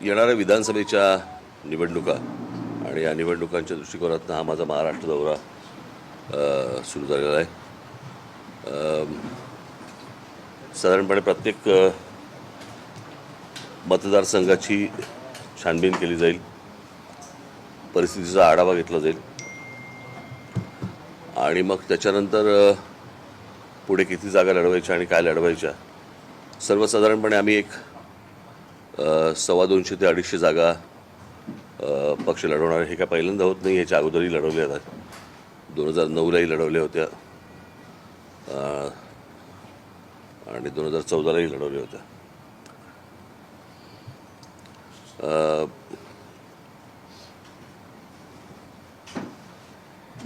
येणाऱ्या विधानसभेच्या निवडणुका आणि या निवडणुकांच्या दृष्टिकोनातून हा माझा महाराष्ट्र दौरा सुरू झालेला आहे. साधारणपणे प्रत्येक मतदारसंघाची छानबीन केली जाईल. परिस्थितीचा आढावा घेतला जाईल. आणि मग त्याच्यानंतर पुढे किती जागा लढवायच्या आणि काय लढवायच्या सर्वसाधारणपणे आम्ही एक सव्वा दोनशे ते अडीचशे जागा पक्ष लढवणार हे काय पहिल्यांदा होत नाही याच्या अगोदरही लढवल्या जातात. दोन हजार नऊलाही लढवल्या होत्या. आणि दोन हजार चौदालाही लढवल्या होत्या.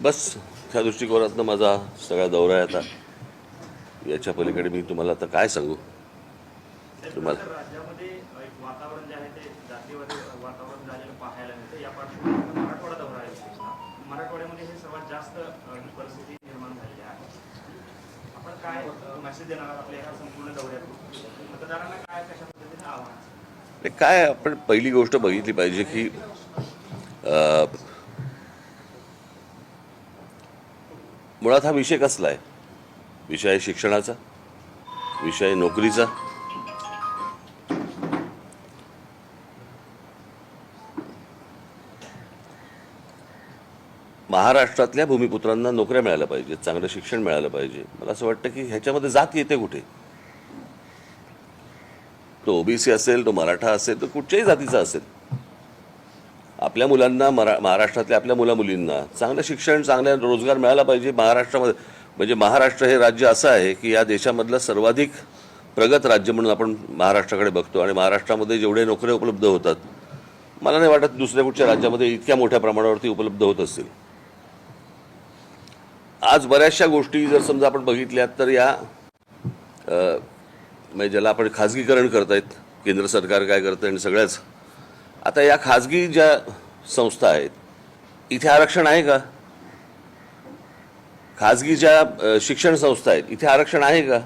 बस ह्या दृष्टिकोनातनं माझा सगळा दौरा आहे आता. याच्या पलीकडे मी तुम्हाला आता काय सांगू? तुम्हाला तर राज्यामध्ये एक वातावरण जे आहे ते जातीवादी वातावरण झालेलं पाहायला मिळतं या पार्श्वभूमीवर मराठवाडा दौरा आहे विशेषतः. मराठवाड्यामध्ये हे सर्वात जास्त अ, ही परिस्थिती निर्माण झालेली आहे आपण काय देणार आपल्या ह्या संपूर्ण दौऱ्यातून? मतदारांना काय कशा पद्धतीने आव्हान? ते काय आपण पहिली गोष्ट बघितली पाहिजे की मुळात हा विषय कसला आहे? विषय आहे शिक्षणाचा? विषय नोकरीचा? महाराष्ट्रातल्या भूमिपुत्रांना नोकऱ्या मिळाल्या पाहिजेत चांगलं शिक्षण मिळालं पाहिजे. मला असं वाटतं की ह्याच्यामध्ये जात येते कुठे? तो ओबीसी असेल तो मराठा असेल तो कुठच्याही जातीचा असेल. आपल्या मुलांना मरा महाराष्ट्रातल्या आपल्या मुला मुलींना चांगलं शिक्षण चांगला रोजगार मिळाला पाहिजे महाराष्ट्रामध्ये. म्हणजे महाराष्ट्र हे राज्य असं आहे की या देशामधलं सर्वाधिक प्रगत राज्य म्हणून आपण महाराष्ट्राकडे बघतो आणि महाराष्ट्रामध्ये जेवढे नोकऱ्या उपलब्ध होतात मला नाही वाटत दुसऱ्या कुठच्या राज्यामध्ये इतक्या मोठ्या प्रमाणावरती उपलब्ध होत असतील. आज बऱ्याचशा गोष्टी जर समजा आपण बघितल्यात तर या म्हणजे ज्याला आपण खाजगीकरण करत आहेत केंद्र सरकार काय करतं आणि सगळ्याच. आता या खाजगी ज्या संस्था आहेत इथे आरक्षण आहे का? खाजगी ज्या शिक्षण संस्था आहेत इथे आरक्षण आहे का?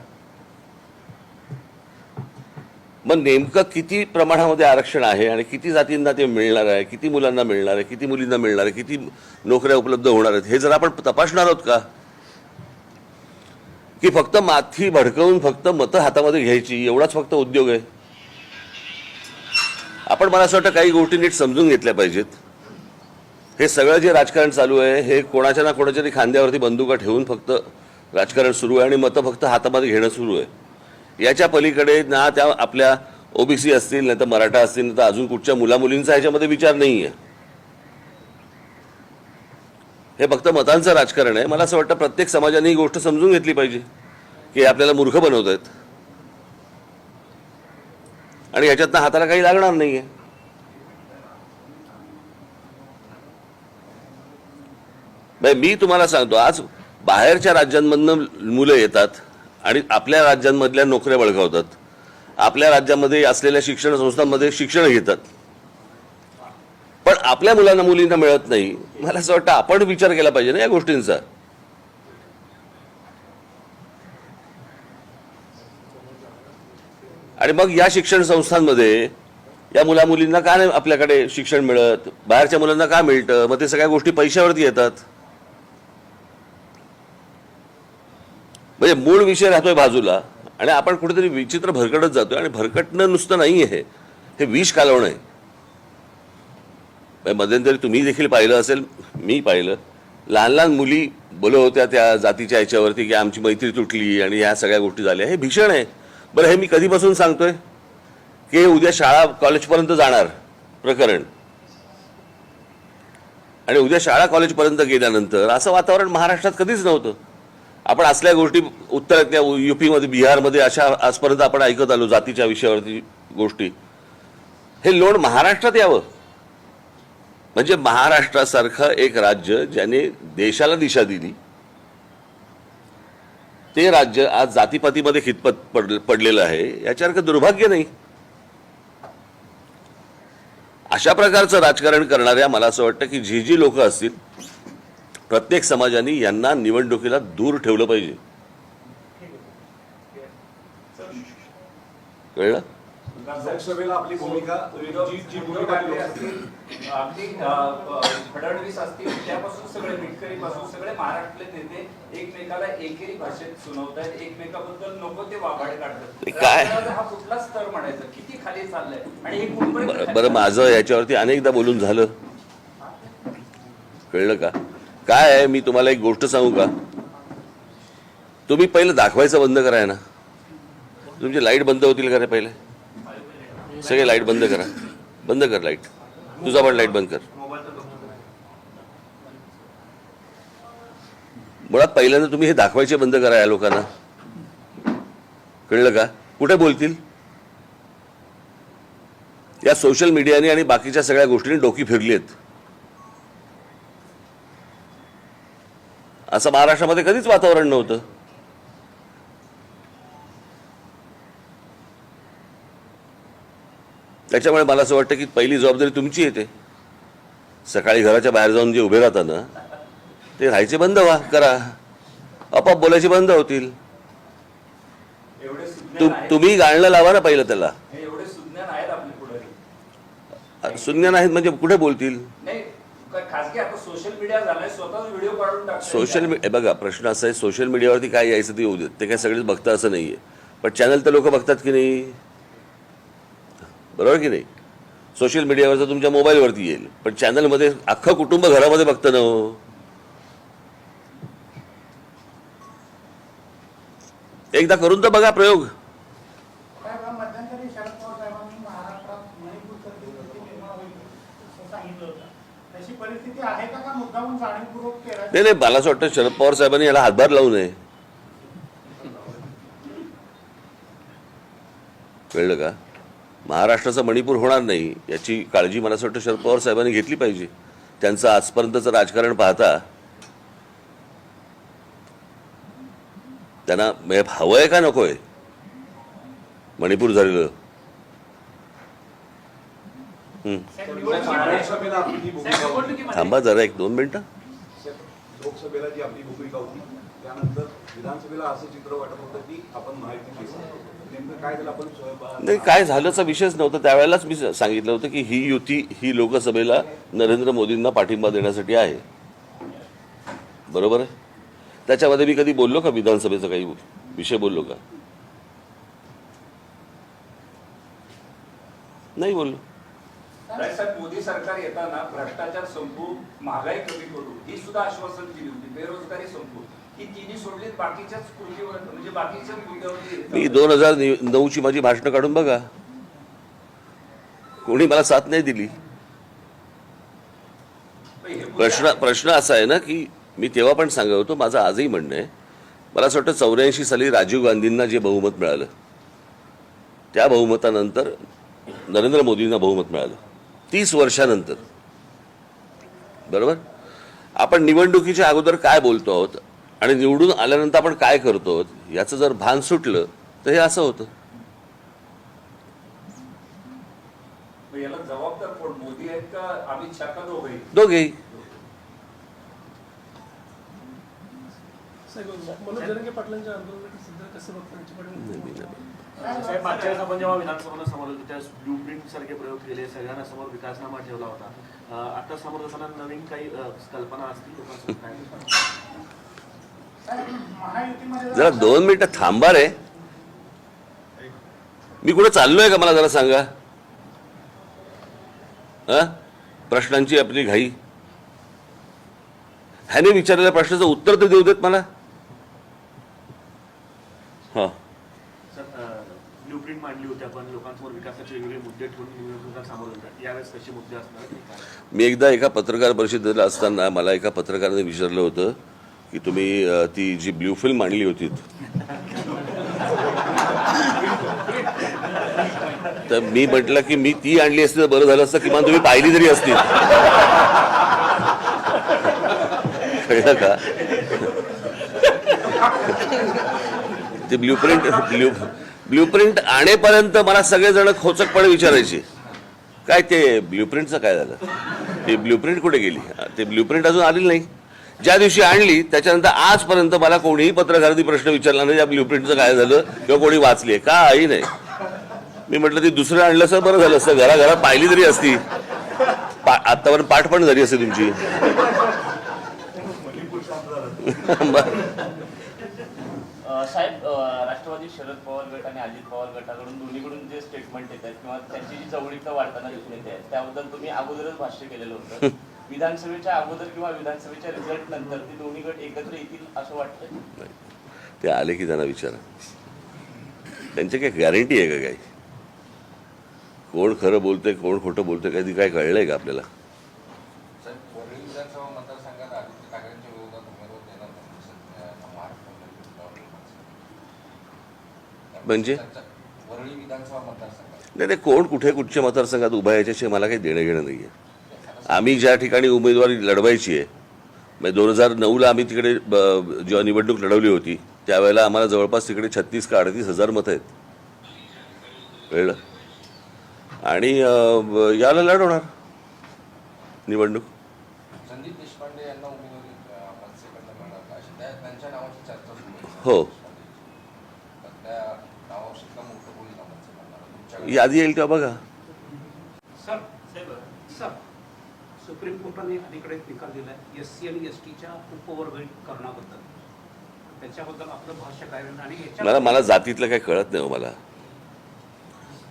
मग नेमकं किती प्रमाणामध्ये आरक्षण आहे आणि किती जातींना ते मिळणार आहे किती मुलांना मिळणार आहे किती मुलींना मिळणार आहे किती नोकऱ्या उपलब्ध होणार आहेत हे जर आपण तपासणार आहोत का? की फक्त माथी भडकवून फक्त मतं हातामध्ये घ्यायची एवढाच फक्त उद्योग आहे? आपण मला असं वाटतं काही गोष्टी नीट समजून घेतल्या पाहिजेत. हे सगळं जे राजकारण चालू आहे हे कोणाच्या ना कोणाच्या तरी खांद्यावरती बंदुका ठेवून फक्त राजकारण सुरू आहे आणि मतं फक्त हातामध्ये घेणं सुरू आहे. याच्या पलीकडे ना त्या आपल्या ओबीसी असतील नाही तर मराठा असतील नाही तर अजून कुठच्या मुलामुलींचा ह्याच्यामध्ये विचार नाही आहे हे फक्त मतांचं राजकारण आहे. मला असं वाटतं प्रत्येक समाजाने ही गोष्ट समजून घेतली पाहिजे की आपल्याला मूर्ख बनवत आहेत आणि ह्याच्यातनं हाताला काही लागणार नाही आहे मी तुम्हाला सांगतो आज बाहेरच्या राज्यांमधनं मुलं येतात आणि आपल्या राज्यांमधल्या नोकऱ्या बळकावतात. आपल्या राज्यामध्ये असलेल्या शिक्षण संस्थांमध्ये शिक्षण घेतात. पण आपल्या मुलांना मुलींना मिळत नाही. मला असं वाटतं आपण विचार केला पाहिजे ना या गोष्टींचा. आणि मग या शिक्षण संस्थांमध्ये या मुला मुलींना का नाही आपल्याकडे शिक्षण मिळत? बाहेरच्या मुलांना का मिळतं? मग ते सगळ्या गोष्टी पैशावरती येतात. म्हणजे मूळ विषय राहतोय बाजूला आणि आपण कुठेतरी विचित्र भरकटत जातोय आणि भरकटणं नुसतं नाही आहे हे विष कालवणं आहे. म्हणजे मध्यंतरी तुम्ही देखील पाहिलं असेल मी पाहिलं. लहान लहान मुली बोलत होत्या त्या जातीच्या याच्यावरती की आमची मैत्री तुटली आणि ह्या सगळ्या गोष्टी झाल्या. हे भीषण आहे. बरं हे मी कधीपासून सांगतोय? की उद्या शाळा कॉलेजपर्यंत जाणार प्रकरण. आणि उद्या शाळा कॉलेजपर्यंत गेल्यानंतर असं वातावरण महाराष्ट्रात कधीच नव्हतं. आपण असल्या गोष्टी उत्तरातल्या युपीमध्ये बिहारमध्ये अशा आजपर्यंत आपण ऐकत आलो जातीच्या विषयावरती गोष्टी. हे लोण महाराष्ट्रात यावं. म्हणजे महाराष्ट्रासारखं एक राज्य ज्याने देशाला दिशा दिली ते राज्य आज जातीपातीमध्ये खितपत पड पडलेलं आहे याच्यासारखं दुर्भाग्य नाही. अशा प्रकारचं राजकारण करणाऱ्या मला असं वाटतं की जी जी लोक असतील प्रत्येक समाजाने यांना निवडणुकीला दूर ठेवलं पाहिजे. कळलं? लोकसभेला आपली भूमिका जी जी भूमिका ठाकरे लोकसभेत- असतील, अगदी अ, अ, फडणवीस असतील त्यापासून सगळे मिटकरी पासून सगळे महाराष्ट्रातले नेते एकमेकाला एकेरी भाषेत सुनावतायत एकमेकाबद्दल नको ते वाभाडे काढतात. ते काय? राजकारणाचा हा कुठला स्तर म्हणायचा? किती खाली चाललाय? आणि हे कुठपर्यंत बरं खाली बरं, माझं याच्यावरती अनेकदा बोलून झालं. कळलं का? काय आहे? मी तुम्हाला एक गोष्ट सांगू का? तुम्ही पहिलं दाखवायचं बंद कराय ना. तुमची लाइट बंद होतील का रे पहिले? सगळे लाइट बंद करा. बंद कर लाइट. तुझा पण लाइट बंद कर. मुळात पहिल्यांदा तुम्ही हे दाखवायचे बंद करा या लोकांना. कळलं का? कुठे बोलतील? या सोशल मीडियाने आणि बाकीच्या सगळ्या गोष्टींनी डोकी फिरली आहेत. असं महाराष्ट्रामध्ये कधीच वातावरण नव्हतं. त्याच्यामुळे मला असं वाटतं की पहिली जबाबदारी तुमची येते. सकाळी घराच्या बाहेर जाऊन जे उभे राहतात ना ते राहायचे बंद व्हा करा. आपोआप बोलायचे बंद होतील. तुम्ही गाणं लावा ना पहिलं त्याला. सुज्ञान नाहीत म्हणजे कुठे बोलतील? खासगी आता सोशल मीडिया झालाय स्वतःच व्हिडिओ काढून सोशल मीडिया बघा प्रश्न असा आहे सोशल मीडियावरती काय यायचं ते येऊ देत. ते काय सगळेच बघतात असं नाहीये. पण चॅनल तर लोक बघतात की नाही? बरोबर की नाही? सोशल मीडियावर तर तुमच्या मोबाईलवरती येईल. पण चॅनलमध्ये अख्खं कुटुंब घरामध्ये बघतं ना हो. एकदा करून तर बघा प्रयोग साहेब, मध्यंतरी शरद पवार साहेबांनी महाराष्ट्रात मणिपूरसारखी स्थिती निर्माण होईल असं सांगितलं होतं तशी परिस्थिती आहे का का मुद्दामून जाणीवपूर्वक केलं नाही नाही मला असं वाटतं शरद पवार साहेबांनी याला हातभार लावू नये. कळलं का? महाराष्ट्राचा मणिपूर होणार नाही याची काळजी मला असं वाटतं शरद पवार साहेबांनी घेतली पाहिजे. त्यांचं आजपर्यंतचं राजकारण पाहता त्यांना हवं हवंय का नकोय? मणिपूर झालेलं. थांबा जरा एक दोन मिनटं. लोकसभेला जी आपली भूमिका होती त्यानंतर विधानसभेला असं चित्र वाटत होतं की आपण माहिती केली. नेमकं काय झालं? आपण नाही काय झाल्याचा विषयच नव्हता. त्यावेळेलाच मी सांगितलं होतं की ही युती ही लोकसभेला नरेंद्र मोदींना पाठिंबा देण्यासाठी आहे. बरोबर आहे? त्याच्यामध्ये मी कधी बोललो का? विधानसभेचा काही विषय बोललो का? नाही बोललो. साहेब मोदी सरकार येताना भ्रष्टाचार संपू महागाई कमी करू ही सुद्धा आश्वासन दिली होती. बेरोजगारी संपू ही तिन्ही सोडली बाकीच्याच कृतीवर म्हणजे बाकीच्या मुद्द्यावरती मी दोन हजार नऊची माझी भाषणं काढून बघा. कोणी मला साथ नाही दिली. प्रश्न प्रश्न असा आहे ना की मी तेव्हा पण सांगत होतो माझं आजही म्हणणं आहे. मला असं वाटतं चौऱ्याऐंशी साली राजीव गांधींना जे बहुमत मिळालं त्या बहुमतानंतर नरेंद्र मोदींना बहुमत मिळालं. तीस वर्षानंतर. बरोबर? आपण निवडणुकीच्या अगोदर काय बोलतो आहोत आणि निवडून आल्यानंतर आपण काय करतो आहोत याचं जर भान सुटलं तर हे असं होतं. मनोज जरंगे पाटलांच्या आंदोलनाची साहेब मागच्या वेळेस आपण जेव्हा विधानसभेला समोर होतो त्यावेळेस ब्लू प्रिंट सारखे प्रयोग केले सगळ्यांना समोर विकासनामा ठेवला होता. आता समोर जाताना नवीन काही कल्पना असतील जरा दोन मिनिटं थांबा रे. मी कुठे चाललोय का मला जरा सांगा? हा प्रश्नांची आपली घाई. ह्याने विचारलेल्या प्रश्नाचं उत्तर तर देऊ देत मला हा सर ब्लू मांडली होती. आपण लोकांसमोर विकासाचे वेगवेगळे मुद्दे ठेवून निवडणुका सामोरं जातात यावेळेस कसे मुद्दे असणार? मी एकदा एका पत्रकार परिषदेला असताना मला एका पत्रकाराने विचारलं होतं की तुम्ही ती जी ब्ल्यू फिल्म मांडली होती. तर मी म्हटलं की मी ती आणली असती तर बरं झालं असतं. किमान तुम्ही पाहिली तरी असती. कळलं का? ते ब्ल्यूप्रिंट ब्ल्यू ब्ल्यू प्रिंट आणेपर्यंत मला सगळेजण खोचकपणे विचारायचे. काय ते ब्ल्यूप्रिंटचं काय झालं? ते ब्ल्यूप्रिंट कुठे गेली? ते ब्ल्यूप्रिंट अजून आलेली नाही. ज्या दिवशी आणली त्याच्यानंतर आजपर्यंत मला कोणीही पत्रकारांनी प्रश्न विचारला नाही या ब्ल्यूप्रिंटचं काय झालं? किंवा कोणी वाचली काही नाही. मी म्हटलं ती दुसरं आणलं असं बरं झालं असतं. घराघरात पाहिली तरी असती. पा आत्तापर्यंत पाठ पण झाली असते तुमची. साहेब राष्ट्रवादी शरद पवार गट आणि अजित पवार गटाकडून दोन्हीकडून जे स्टेटमेंट येत आहेत किंवा त्यांची जी जवळीकता वाढताना दिसून येते त्याबद्दल तुम्ही अगोदरच भाष्य केलेलं होतं. विधानसभेच्या अगोदर किंवा विधानसभेच्या रिझल्ट नंतर ते दोन्ही गट एकत्र येतील असं वाटतं ते आले की त्यांना विचारा. त्यांची काही गॅरंटी आहे का काही? कोण खरं बोलतंय कोण खोटं बोलतंय कधी काय कळलंय का आपल्याला साहेब वरळी विधानसभा मतदारसंघात आदित्य ठाकरेंच्या विरोधात उमेदवार देणार नाही सध्या महाराष्ट्रामध्ये पवार विधानसभा. म्हणजे? नाही ते कोण कुठे कुठच्या मतदारसंघात उभा आहे याच्याशी मला काही देणं घेणं नाही आहे आम्ही ज्या ठिकाणी उमेदवारी लढवायची आहे म्हणजे दोन हजार नऊला आम्ही तिकडे जेव्हा निवडणूक लढवली होती त्यावेळेला आम्हाला जवळपास तिकडे छत्तीस का अडतीस हजार मतं आहेत. कळलं? आणि याला लढवणार निवडणूक. हो. यादी येईल तेव्हा बघा सर साहेब सर सुप्रीम कोर्टाने अलीकडे निकाल दिला एस सी आणि एस टीच्या उपवर्गीकरणाबद्दल त्याच्याबद्दल आपलं भाष्य काय आणि याच्या मला मला जातीतलं काही कळत नाही हो मला.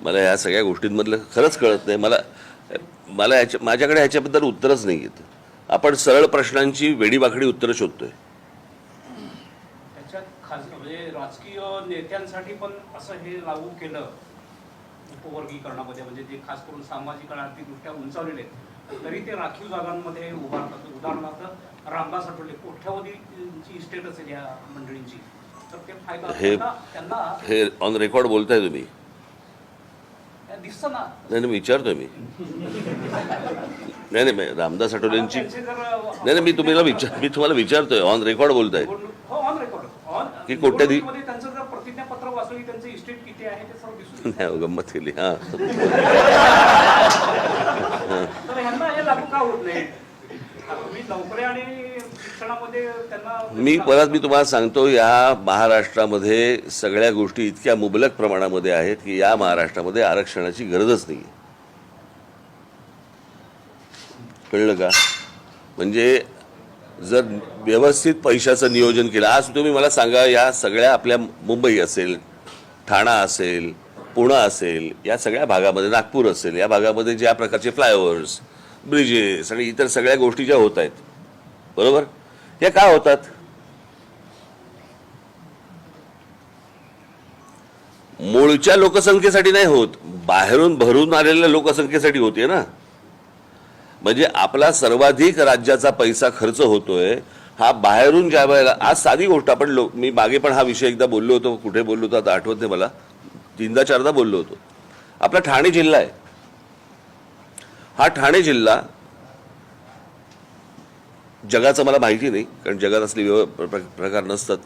मला ह्या सगळ्या गोष्टींमधलं खरंच कळत नाही. मला मला ह्याच्या माझ्याकडे ह्याच्याबद्दल उत्तरच नाही येत आपण सरळ प्रश्नांची वेडीवाकडी उत्तरं शोधतोय त्याच्यात खास म्हणजे राजकीय नेत्यांसाठी पण असं हे लागू केलं उपवर्गीकरणामध्ये म्हणजे जे खास करून सामाजिक आणि आर्थिकदृष्ट्या उंचावलेले तरी ते राखीव जागांमध्ये उभारतात. उदाहरणार्थ रामदास आठवले कोट्यावधीची इस्टेट असेल या मंडळींची. तर ते फायदा हे- त्यांना हे ऑन रेकॉर्ड बोलताय तुम्ही. दिसतं ना. नाही नाही विचारतोय मी. नाही नाही रामदास आठवलेंची नाही नाही मी तुम्हाला विचार मी तुम्हाला विचारतोय ऑन रेकॉर्ड बोलताय निवडणूक- हो ऑन रेकॉर्ड ऑन की कोट्याधी-. नाही गंमत केली हां. मी परत मी तुम्हाला सांगतो या महाराष्ट्रामध्ये सगळ्या गोष्टी इतक्या मुबलक प्रमाणामध्ये आहेत की या महाराष्ट्रामध्ये आरक्षणाची गरजच नाही कळलं का? म्हणजे जर व्यवस्थित पैशाचं नियोजन केलं आज तुम्ही मला सांगा या सगळ्या आपल्या मुंबई असेल ठाणा असेल पुणे असेल या सगळ्या भागामध्ये नागपूर असेल या भागामध्ये ज्या प्रकारचे फ्लायओव्हर्स ब्रिजेस आणि इतर सगळ्या गोष्टी ज्या होत आहेत बरोबर? या का होतात? मूळच्या लोकसंख्येसाठी नाही होत बाहेरून भरून आलेल्या लोकसंख्येसाठी होते ना? म्हणजे आपला सर्वाधिक राज्याचा पैसा खर्च होतोय हा बाहेरून ज्या वेळेला आज साधी गोष्ट आपण लो मी मागे पण हा विषय एकदा बोललो होतो कुठे बोललो होतो आता आठवत नाही मला तीनदा चारदा बोललो होतो. आपला ठाणे जिल्हा आहे. हा ठाणे जिल्हा जगाचं मला माहिती नाही कारण जगात असले व्यव प्र- प्रकार नसतात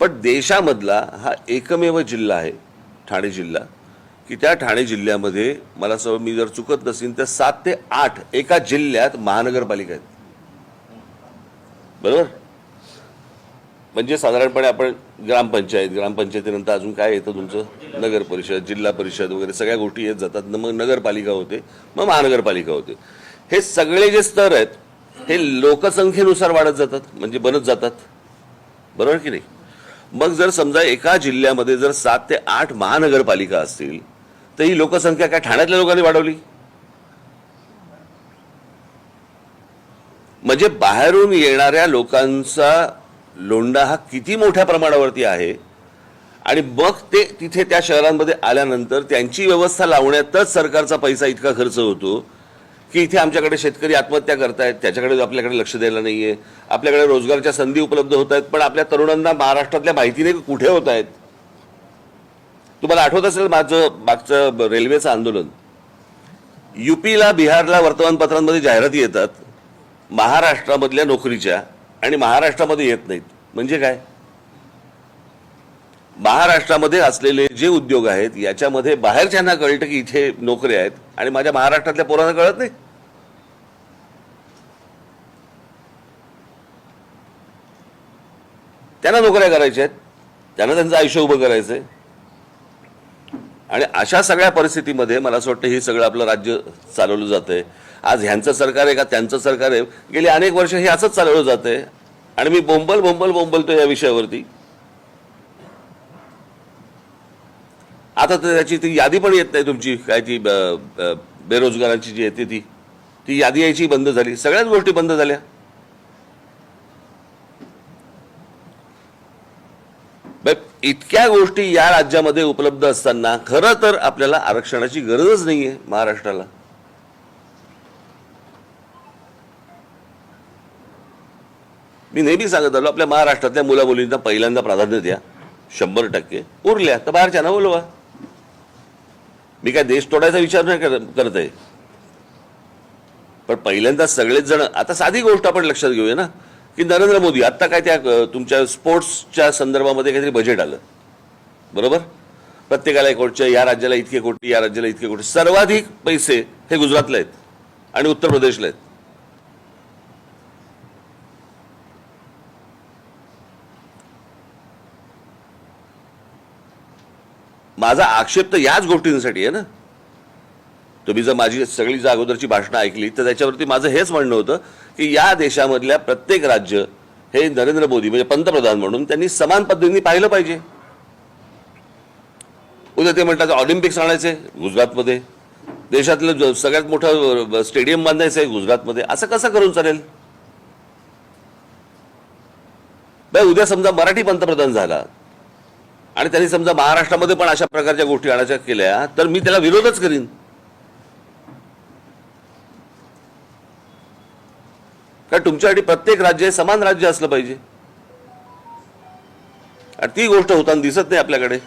पण देशामधला हा एकमेव जिल्हा आहे ठाणे जिल्हा. की त्या ठाणे जिल्ह्यामध्ये मला असं मी जर चुकत नसेल तर सात ते आठ एका जिल्ह्यात महानगरपालिका आहेत. बरोबर? म्हणजे साधारणपणे आपण ग्रामपंचायत ग्रामपंचायतीनंतर अजून काय येतं तुमचं? नगर परिषद जिल्हा परिषद वगैरे सगळ्या गोष्टी येत जातात. न मग नगरपालिका होते मग महानगरपालिका होते. हे सगळे जे स्तर आहेत हे लोकसंख्येनुसार वाढत जातात म्हणजे बनत जातात. बरोबर की नाही? मग जर समजा एका जिल्ह्यामध्ये जर सात ते आठ महानगरपालिका असतील तर ही लोकसंख्या काय ठाण्यातल्या लोकांनी वाढवली? म्हणजे बाहेरून येणाऱ्या लोकांचा लोंढा हा किती मोठ्या प्रमाणावरती आहे? आणि मग ते तिथे त्या शहरांमध्ये आल्यानंतर त्यांची व्यवस्था लावण्यातच सरकारचा पैसा इतका खर्च होतो की इथे आमच्याकडे शेतकरी आत्महत्या करतायत त्याच्याकडे आपल्याकडे लक्ष द्यायला नाही आहे आपल्याकडे रोजगारच्या संधी उपलब्ध होत आहेत पण आपल्या तरुणांना महाराष्ट्रातल्या माहिती नाही कुठे होत आहेत? तुम्हाला आठवत असेल माझं मागचं रेल्वेचं आंदोलन? युपीला बिहारला वर्तमानपत्रांमध्ये जाहिराती येतात महाराष्ट्रामधल्या नोकरीच्या आणि महाराष्ट्रामध्ये येत नाहीत. म्हणजे काय? महाराष्ट्रामध्ये असलेले जे उद्योग आहेत याच्यामध्ये बाहेरच्यांना कळतं की इथे नोकऱ्या आहेत आणि माझ्या महाराष्ट्रातल्या पोरांना कळत नाही. त्यांना नोकऱ्या करायच्या आहेत त्यांना त्यांचं आयुष्य उभं करायचंय. आणि अशा सगळ्या परिस्थितीमध्ये मला असं वाटतं हे सगळं आपलं राज्य चालवलं जातंय. आज ह्यांचं सरकार आहे का त्यांचं सरकार आहे? गेली अनेक वर्ष हे असंच चालवलं जातंय. आणि मी बोंबल बोंबल बोंबलतो या विषयावरती. आता तर त्याची ती यादी पण येत नाही तुमची काय ती ब- ब- बेरोजगारांची जी येते ती ती यादी यायची बंद झाली. सगळ्याच गोष्टी बंद झाल्या. इतक्या गोष्टी या राज्यामध्ये उपलब्ध असताना खरं तर आपल्याला आरक्षणाची गरजच नाहीये महाराष्ट्राला. मी नेहमी सांगत आलो आपल्या महाराष्ट्रातल्या मुला मुलींना पहिल्यांदा प्राधान्य द्या. शंभर टक्के. उरल्या तर बाहेरच्या ना बोलवा. मी काय देश तोडायचा विचार नाही करत आहे. पण पहिल्यांदा सगळेच जण आता साधी गोष्ट आपण लक्षात घेऊया ना. की नरेंद्र मोदी आत्ता काय त्या तुमच्या स्पोर्ट्सच्या संदर्भामध्ये काहीतरी बजेट आलं. बरोबर? प्रत्येकाला एक कोटी या राज्याला इतके कोटी या राज्याला इतके कोटी. सर्वाधिक पैसे हे गुजरातला आहेत आणि उत्तर प्रदेशला आहेत. माझा आक्षेप तर याच गोष्टींसाठी आहे ना. तुम्ही जर माझी सगळी जर अगोदरची भाषणं ऐकली तर त्याच्यावरती माझं हेच म्हणणं होतं की या देशामधल्या प्रत्येक राज्य हे नरेंद्र मोदी म्हणजे पंतप्रधान म्हणून त्यांनी समान पद्धतीने पाहिलं पाहिजे. उद्या ते म्हणतात ऑलिम्पिक्स आणायचे गुजरातमध्ये. देशातलं जो सगळ्यात मोठं स्टेडियम बांधायचं आहे गुजरातमध्ये. असं कसं करून चालेल? बाय उद्या समजा मराठी पंतप्रधान झाला आणि त्यांनी समजा महाराष्ट्रामध्ये पण अशा प्रकारच्या गोष्टी आणायच्या केल्या तर मी त्याला विरोधच करीन. कारण तुमच्यासाठी प्रत्येक राज्य हे समान राज्य असलं पाहिजे. आणि ती गोष्ट होताना दिसत नाही आपल्याकडे.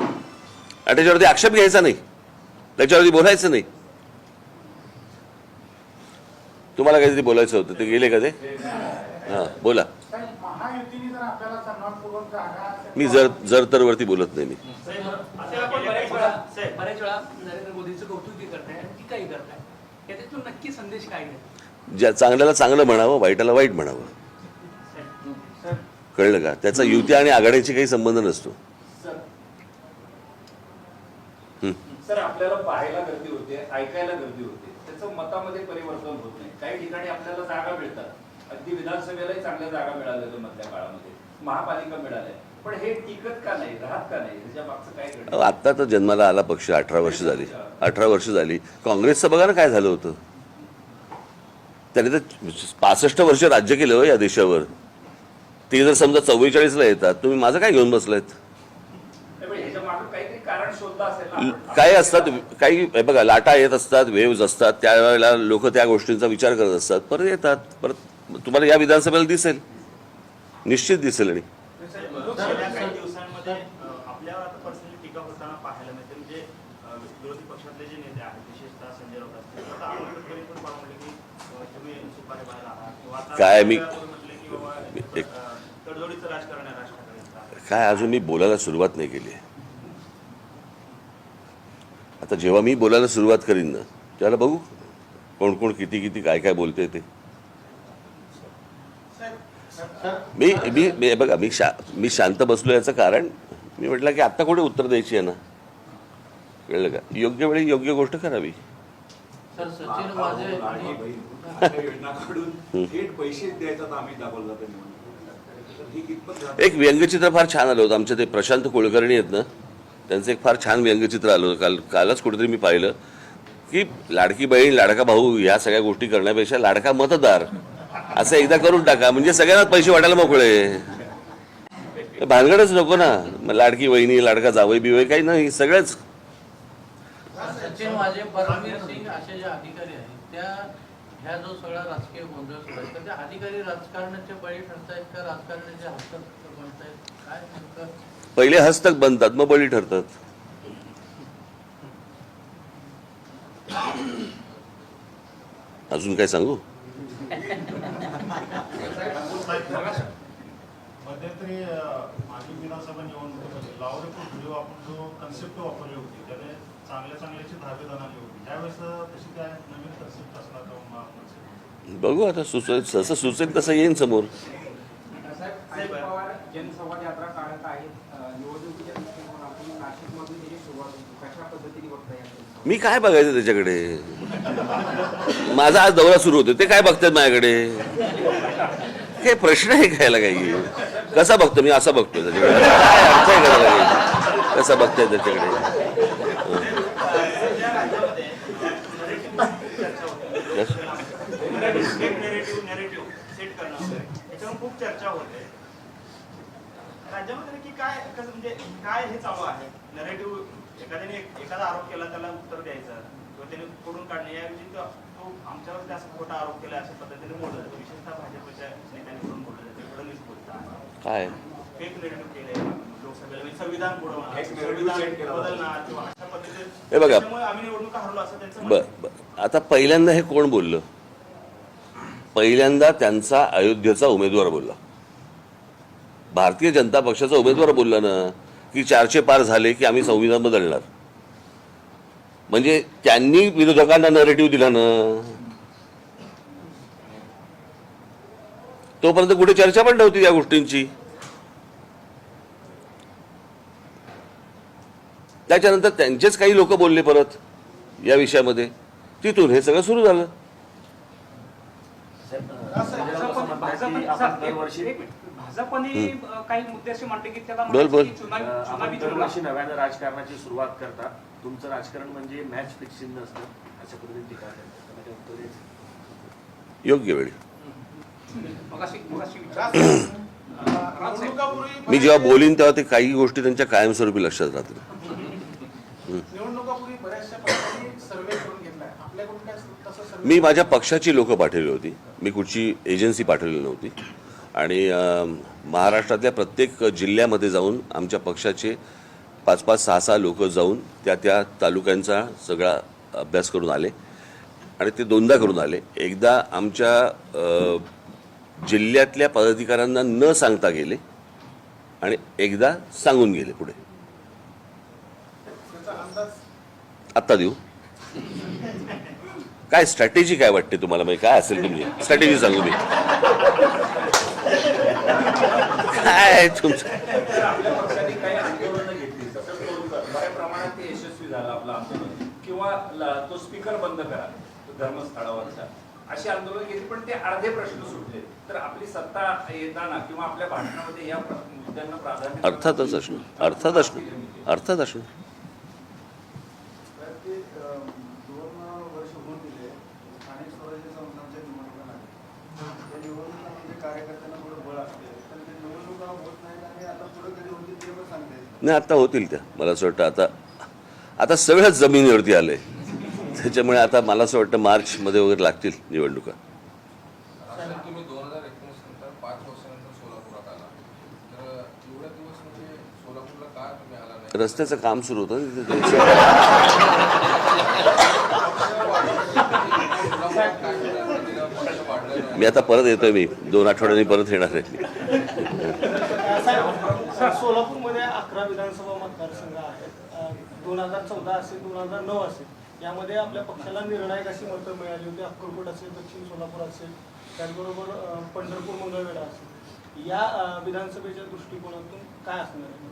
आणि त्याच्यावरती आक्षेप घ्यायचा नाही. त्याच्यावरती बोलायचं नाही. तुम्हाला काहीतरी बोलायचं होतं ते गेले का ते? हां बोला. मी जर जर तर वरती बोलत नाही मी. बऱ्याच वेळा नरेंद्र मोदींचं कौतुक करताय की काही करताय याच्यातून नक्की संदेश काय ज्या चांगल्याला चांगलं म्हणावं वाईटाला वाईट म्हणावं. कळलं का? त्याचा युती आणि आघाडीशी काही संबंध नसतो. सर आपल्याला पाहायला गर्दी होते ऐकायला गर्दी होते. त्याचं मतामध्ये परिवर्तन होत नाही. काही ठिकाणी आपल्याला जागा मिळतात. अगदी विधानसभेलाही चांगल्या जागा मधल्या काळामध्ये. महापालिका मिळाल्या. पण हे टिकत का नाही राहत का नाही? ह्याच्या मागचं काय आत्ता तर जन्माला आला पक्ष अठरा वर्ष झाली. अठरा वर्ष झाली. काँग्रेसचं बघा ना काय झालं होतं. त्याने तर पासष्ट वर्ष राज्य केलं हो या देशावर. ते जर समजा चव्वेचाळीसला येतात तुम्ही माझं काय घेऊन बसलायत. काय असतात काही बघा लाटा येत असतात वेव्ज असतात त्यावेळेला लोक त्या गोष्टींचा विचार करत असतात परत येतात परत तुम्हाला या विधानसभेला दिसेल. निश्चित दिसेल आणि गेल्या काही दिवसांमध्ये अ, आपल्यावर आता पर्सनली टीका होताना पाहायला मिळते म्हणजे अ, विरोधी पक्षातले जे नेते आहेत विशेषतः संजय राऊत असतील आता अमोल तटकरे पण मला म्हटले की अ, तुम्ही सुपारी व्हायला आहात किंवा आता काय मी- एक- काय अजून मी बोलायला सुरुवात नाही केली. आता जेव्हा मी बोलायला सुरुवात करीन ना त्याला बघू कोण कोण किती किती काय काय बोलते ते. मी मी मी- बघा मी शा मी शांत बसलो याचं कारण मी म्हटलं की आत्ता कुठे उत्तर द्यायची आहे ना. कळलं का? योग्य वेळी योग्य गोष्ट करावी. सर सचिन वाजे लाडकी बहीण. अशा योजना काढून थेट पैसे द्यायचा आम्ही दाखवलं जातं निवडणुकीत. तर ही एक व्यंगचित्र फार छान आलं होतं. आमच्या ते प्रशांत कुलकर्णी आहेत ना त्यांचं एक फार छान व्यंगचित्र आलं होतं. काल कालच कुठेतरी मी पाहिलं की लाडकी बहीण लाडका भाऊ ह्या सगळ्या गोष्टी करण्यापेक्षा लाडका मतदार असं एकदा करून टाका. म्हणजे सगळ्यांना पैसे वाटायला मोकळे. भानगडच नको ना. मग लाडकी वहिनी लाडका जावई बिवई काही नाही. सगळंच सचिन वाजे परमवीर सिंग असे जे अधिकारी आहेत त्या ह्या जो सगळा राजकीय गोंधळ सुरू आहे त्या अधिकारी राजकारणाचे बळी ठरतायत का राजकारणाचे हस्तक्षेप बनतायत? काय नेमकं? पहिले हस्तक बनतात मग बळी ठरतात. अजून काय सांगू? मध्यंतरी मागील विधानसभा निवडणुकीमध्ये लावरेपूर व्हिडिओ आपण जो कन्सेप्ट वापरली होती त्याने चांगल्या चांगल्याची धावे जाणवली होती. त्यावेळेस तशी काय नवीन कन्सेप्ट असणार का मा- concept? बघू आता सुचेल जसं सुचेल तसं येईन समोर. मी काय बघायचं त्याच्याकडे? माझा आज दौरा सुरू होतो. ते काय बघतात माझ्याकडे? हे प्रश्न आहे घ्यायला काही. कसा बघतो मी असा बघतो त्याच्याकडे. काय अर्थ आहे का त्याला काही? कसा बघताय त्याच्याकडे Yes. नेरेटिव्ह नेरेटिव्ह सेट करणं वगैरे याच्यावर खूप चर्चा होते राज्यामध्ये कसं म्हणजे काय हे चालू आहे? नेरेटिव्ह एखाद्याने एक- एखादा आरोप केला त्याला उत्तर द्यायचं. किंवा त्याने फोडून काढणे. याऐवजी तो तो आमच्यावर जास्त खोटा आरोप केला अशा पद्धतीने बोललं जातं विशेषतः भाजपच्या नेत्यांकडून बोललं जातं फडणवीस बोलतात काय? फेक नेरेटिव्ह केले लोकसभेला म्हणजे संविधान बुडवणार संविधान. बदलणार किंवा अशा पद्धतीने हे बघा. त्याच्यामुळे आम्ही निवडणुका हरलो असं त्यांचं म्हणणं बर आहे. बर. आता पहिल्यांदा हे कोण बोललं? पहिल्यांदा त्यांचा अयोध्येचा उमेदवार बोलला. भारतीय जनता पक्षाचा उमेदवार बोलला ना की चारशे पार झाले की आम्ही संविधान बदलणार म्हणजे त्यांनी विरोधकांना नरेटिव्ह दिला ना तोपर्यंत कुठे चर्चा पण नव्हती या गोष्टींची त्याच्यानंतर त्यांचेच काही लोक बोलले परत या विषयामध्ये तिथून हे सगळं सुरू झालं भाजपने- काही मुद्दे असे मांडले की त्याला बोल, बोल. दरवर्षी नव्यानं राजकारणाची सुरुवात करता. तुमचं राजकारण म्हणजे मॅच फिक्सिंग नसतं अशा पद्धतीने टीका करतात? योग्य वेळी. मी जेव्हा बोलीन तेव्हा ते काही गोष्टी त्यांच्या कायमस्वरूपी लक्षात राहतील. निवडणुकापूर्वी बऱ्याचशा पक्षांनी सर्वे करून घेतलाय आपल्याकडून काय तसं सर्वे मी माझ्या पक्षाची लोकं पाठवली होती. मी कुठची एजन्सी पाठवलेली नव्हती. आणि महाराष्ट्रातल्या प्रत्येक जिल्ह्यामध्ये जाऊन आमच्या पक्षाचे पाच पाच सहा सहा लोक जाऊन त्या त्या तालुक्यांचा सगळा अभ्यास करून आले आणि ते दोनदा करून आले. एकदा आमच्या जिल्ह्यातल्या पदाधिकाऱ्यांना न सांगता गेले आणि एकदा सांगून गेले पुढे. आत्ता देऊ? काय स्ट्रॅटेजी काय वाटते तुम्हाला? म्हणजे काय असेल तुमची स्ट्रॅटेजी सांगू मी काय तुमचं तर आपल्या पक्षाने काही आंदोलनं घेतली सतत करून बऱ्या प्रमाणात ते यशस्वी झालं आपलं आंदोलन किंवा ल- तो स्पीकर बंद करा धर्मस्थळावरचा अशी आंदोलन घेतली पण ते अर्धे प्रश्न सुटले तर आपली सत्ता येताना किंवा आपल्या भाषणामध्ये या मुद्द्यांना प्राधान्य अर्थातच असणार. अर्थात असणार. अर्थात असणार तर ते अं, दोन वर्ष होऊन गेले स्थानिक स्वराज्य संस्थांच्या निवडणुका लागल्या त्या निवडणुकामध्ये कार्यकर्त्यांना थोडं बळ असते तर ते निवडणुका होत नाहीत आणि आता पुढे कधी होतील ते पण सांगता येत नाही. आत्ता आता होतील त्या. मला असं वाटतं आता आता सगळ्याच जमिनीवरती आलंय त्याच्यामुळे आता मला असं वाटतं मार्चमध्ये वगैरे लागतील निवडणुका. रस्त्याचं काम सुरू होतं तिथे मी आता परत येतोय मी. दोन आठवड्यांनी परत येणार आहे सोलापूरमध्ये अकरा विधानसभा मतदारसंघ आहेत. दोन हजार चौदा असेल दोन हजार नऊ असेल यामध्ये आपल्या पक्षाला निर्णायक अशी मतं मिळाली होती. अक्कलकोट असेल दक्षिण सोलापूर असेल त्याचबरोबर पंढरपूर मंगळवेढा असेल. या विधानसभेच्या दृष्टिकोनातून काय असणार आहे?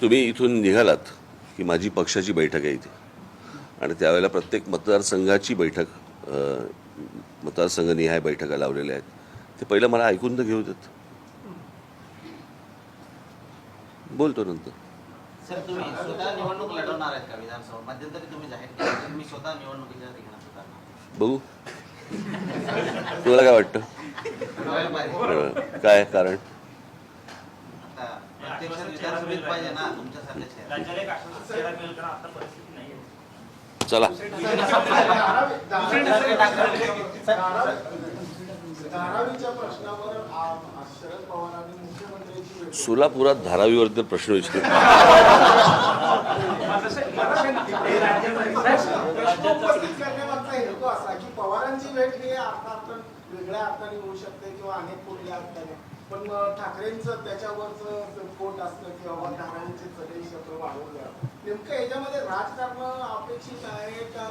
तुम्ही इथून निघालात की माझी पक्षाची बैठक आहे इथे. आणि त्यावेळेला प्रत्येक मतदारसंघाची बैठक मतदारसंघनिहाय बैठका लावलेल्या आहेत. ते पहिलं मला ऐकून तर घेऊ देत. बोलतो नंतर सर तुम्ही स्वतः निवडणूक लढवणार आहेत का विधानसभा मध्यंतरी तुम्ही जाहीर केलं तुम्ही स्वतः निवडणुकीच्या रिंगणात उतरणार बघू तुम्हाला काय वाटतं काय कारण चला धारावीच्या प्रश्नावर शरद पवारांनी मुख्यमंत्र्यांची भेट सोलापुरात धारावीवर तर प्रश्न विचार पवारांची भेट ही अर्थात वेगळ्या अर्थाने होऊ शकते किंवा अनेक कुठल्या अर्थाने. पण ठाकरेंचं त्याच्यावरचं पोट असतं किंवा धारावीचे चढई शब्द वाढवलं. नेमकं याच्यामध्ये राजकारण अपेक्षित आहे का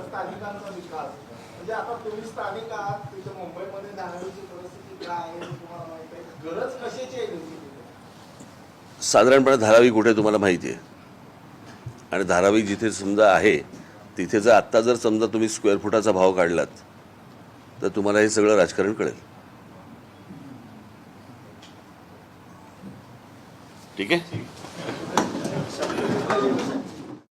स्थानिकांचा विकास? म्हणजे आता तुम्ही स्थानिक आहात तिथे मुंबईमध्ये धारावीची परिस्थिती काय आहे तुम्हाला माहिती आहे? गरज कशाची आहे तुमची साधारणपणे धारावी कुठे तुम्हाला माहिती आहे? आणि धारावी जिथे समजा आहे तिथे जर आत्ता जर समजा तुम्ही स्क्वेअर फुटाचा भाव काढलात तर तुम्हाला हे सगळं राजकारण कळेल. ठीक आहे?